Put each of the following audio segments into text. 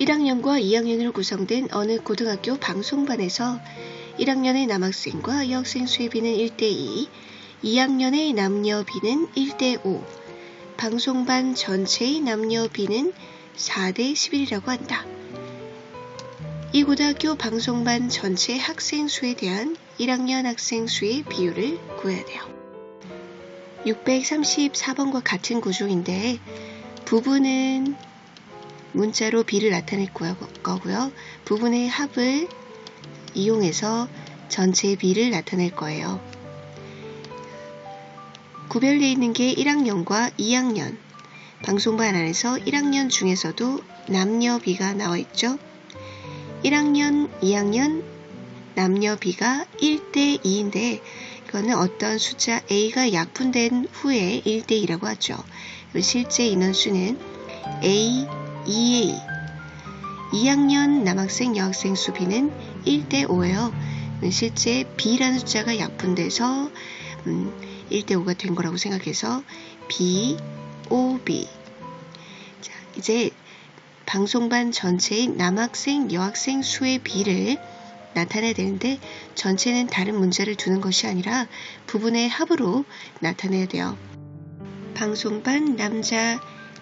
1학년과 2학년으로 구성된 어느 고등학교 방송반에서 1학년의 남학생과 여학생 수의 비는 1대2, 2학년의 남녀 비는 1대5, 방송반 전체의 남녀 비는 4대 11이라고 한다. 이 고등학교 방송반 전체 학생 수에 대한 1학년 학생 수의 비율을 구해야 돼요. 634번과 같은 구조인데 부분은 문자로 비를 나타낼 거고요. 부분의 합을 이용해서 전체의 비를 나타낼 거예요. 구별되어 있는 게 1학년과 2학년. 방송반 안에서 1학년 중에서도 남녀 비가 나와 있죠. 1학년, 2학년 남녀 비가 1대 2인데 이거는 어떤 숫자 A가 약분된 후에 1대 2라고 하죠. 실제 인원수는 A, 2A 2학년 남학생 여학생 수비는 1대 5예요. 실제 B라는 숫자가 약분돼서 음, 1대 5가 된 거라고 생각해서 B, O, B. 자, 이제 방송반 전체의 남학생, 여학생 수의 비를 나타내야 되는데 전체는 다른 문자를 두는 것이 아니라 부분의 합으로 나타내야 돼요. 방송반 남자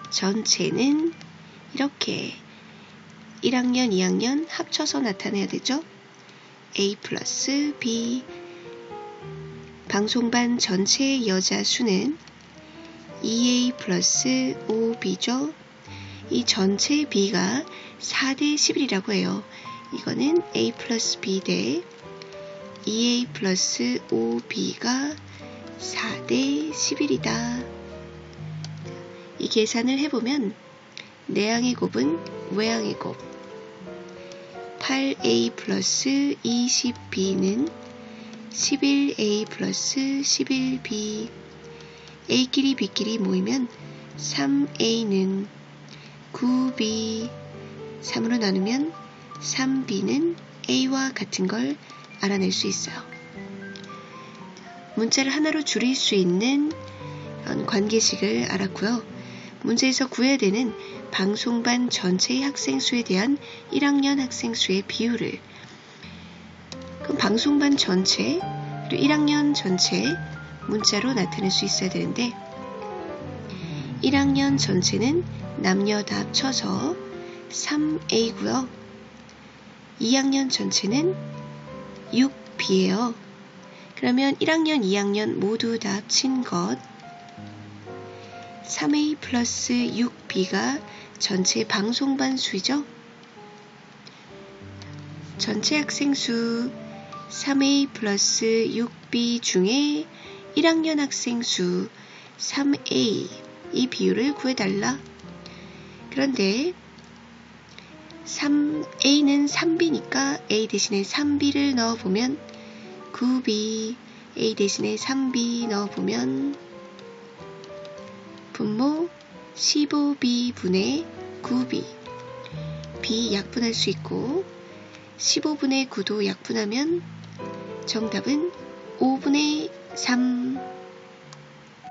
전체는 이렇게 1학년, 2학년 합쳐서 나타내야 되죠. A 플러스 B 방송반 전체의 여자 수는 2A 플러스 5B죠. 이 전체 B가 4대 11이라고 해요. 이거는 A 플러스 B 대 2A 플러스 5B가 4대 11이다. 이 계산을 해보면 내항의 곱은 외항의 곱 8A 플러스 20B는 11A 플러스 11B A끼리 B끼리 모이면 3A는 9B 3으로 나누면 3B는 A와 같은 걸 알아낼 수 있어요. 문자를 하나로 줄일 수 있는 관계식을 알았고요. 문제에서 구해야 되는 방송반 전체의 학생 수에 대한 1학년 학생 수의 비율을 그럼 방송반 전체 그리고 1학년 전체 문자로 나타낼 수 있어야 되는데 1학년 전체는 남녀 다 합쳐서 3A고요. 2학년 전체는 6B예요. 그러면 1학년, 2학년 모두 다 합친 것 3A 플러스 6B가 전체 방송반 수이죠. 전체 학생 수 3A 플러스 6B 중에 1학년 학생 수 3A 이 비율을 구해달라. 그런데 3A는 3B니까 A 대신에 3B를 넣어보면 9B A 대신에 3B 넣어보면 분모 15B분의 9B B 약분할 수 있고 15분의 9도 약분하면 정답은 5분의 3